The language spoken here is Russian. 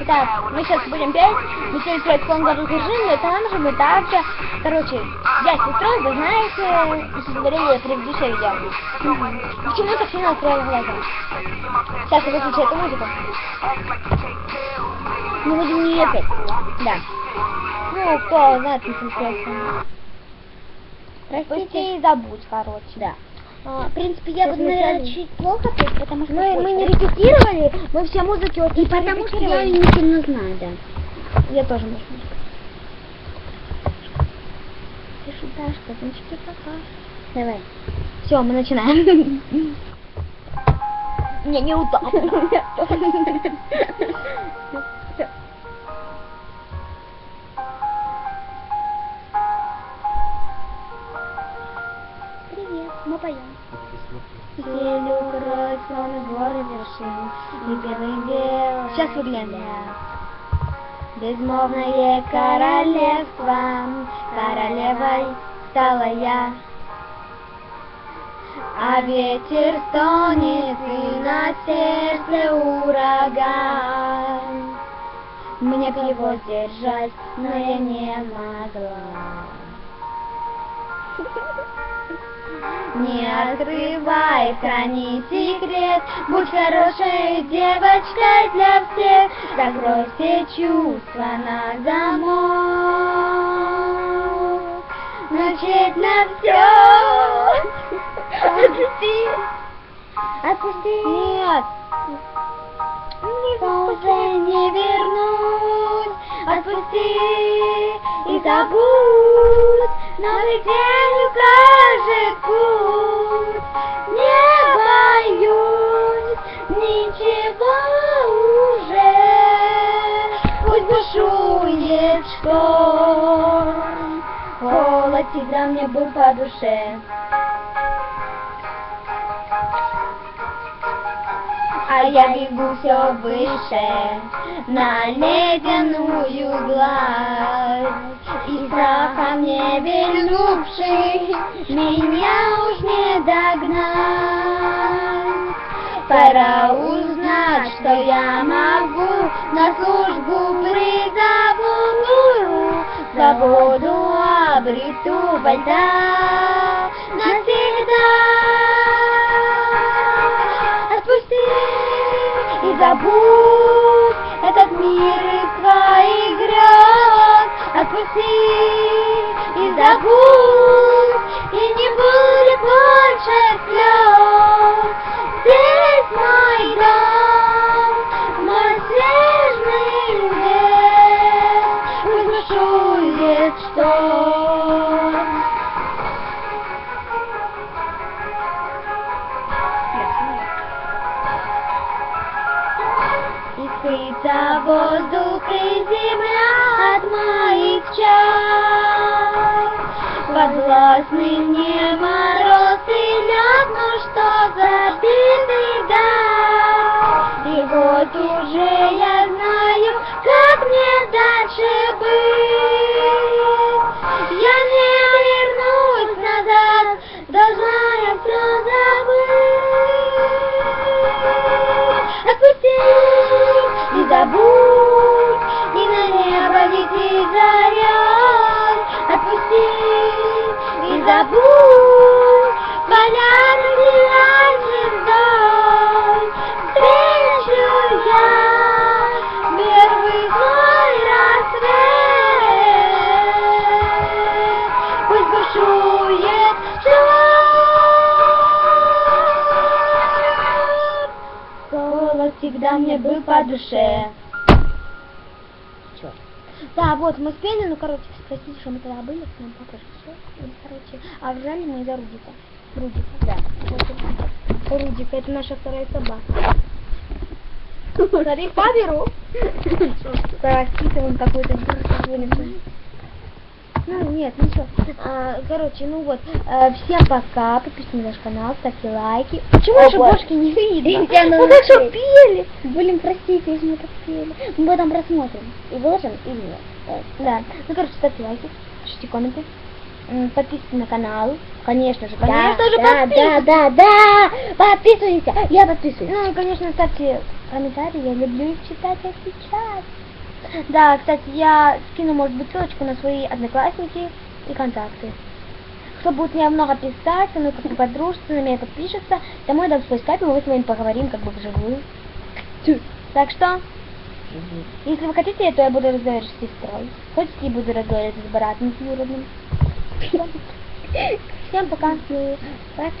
Итак, мы сейчас будем петь, мы сегодня строить конкурс режим, но там же мы также, короче, я сестрой, вы знаете, смотрели предыдущее видео. Почему так сильно открыла глаза? Сейчас я выключу эту музыку. Мы будем не петь. Да. Ну, кто знает, не. Простите и забудь, короче. Да. А, в принципе, я буду, наверное, чуть плохо петь, потому что... Мы, мы не репетировали, мы все музыки вот И потому что я ее не сильно знаю, да. Я тоже можно. Пишу, Дашка, значки пока. Давай. Все, мы начинаем. Мне неудобно. Селю кровь, слон горы вершин, и первый бел. Сейчас выглянем. Безмолвное королевство, королевой стала я. А ветер стонет, и на сердце ураган. Мне б его сдержать, но я не могла. Не открывай, храни секрет, будь хорошей девочкой для всех, закрой все чувства на замок. Начать на все. Отпусти. Отпусти. Нет. Уже не вернусь. Отпусти и забудь. Новый день укажет путь. Не боюсь ничего уже. Пусть бушует шторм. Холод всегда мне был по душе. А я бегу все выше на ледяную гладь И страхом не вильнувший меня уж не догнать. Пора узнать, что я могу на службу призову Свободу обрету во льда навсегда. Отпусти и забудь этот мир Отпусти и забудь, и не будет больше слез. Здесь мой дом, мой снежный лес, пусть бушует шторм. И сыта воздух и земля от моих чар. Подвластный мне мороз и лед, ну что за беда? Полярный день звездой. Встречу я первый твой рассвет. Пусть бушует шторм. Голос всегда мне был по душе. Да, вот, мы спели, ну, короче, простите, что мы тогда были, к нам пришел, и, короче, а ржали мы из-за Рудика. Рудика. Да. Вот, Рудика, это наша вторая собака. Смотри. Простите, он какой-то Ну, нет, ничего. А, короче, ну вот, э, всем пока, подписывайтесь на наш канал, ставьте лайки. Почему О, боже. бошки не видно? Мы так научилась. пели. Блин, простите, если мы так пели. Мы потом просмотрим. И выложим или нет. Э, Да, ну, короче, ставьте лайки, пишите комменты, подписывайтесь на канал. Конечно же, Конечно да, же, да, да, подписывайтесь. да, да, подписывайся, я подписываюсь. Ну и, конечно, ставьте комментарии, я люблю их читать отвечать. Да, кстати, я скину, может быть, ссылочку на свои одноклассники и контакты. Кто будет мне много писать, со мной как-то подружится, на меня подпишется, тому я дам свой скайп, и мы с вами поговорим как бы вживую. Так что, если вы хотите, то я буду разговаривать с сестрой. Хотите, я буду разговаривать с братом двоюродным. Всё. Всем пока. Пока.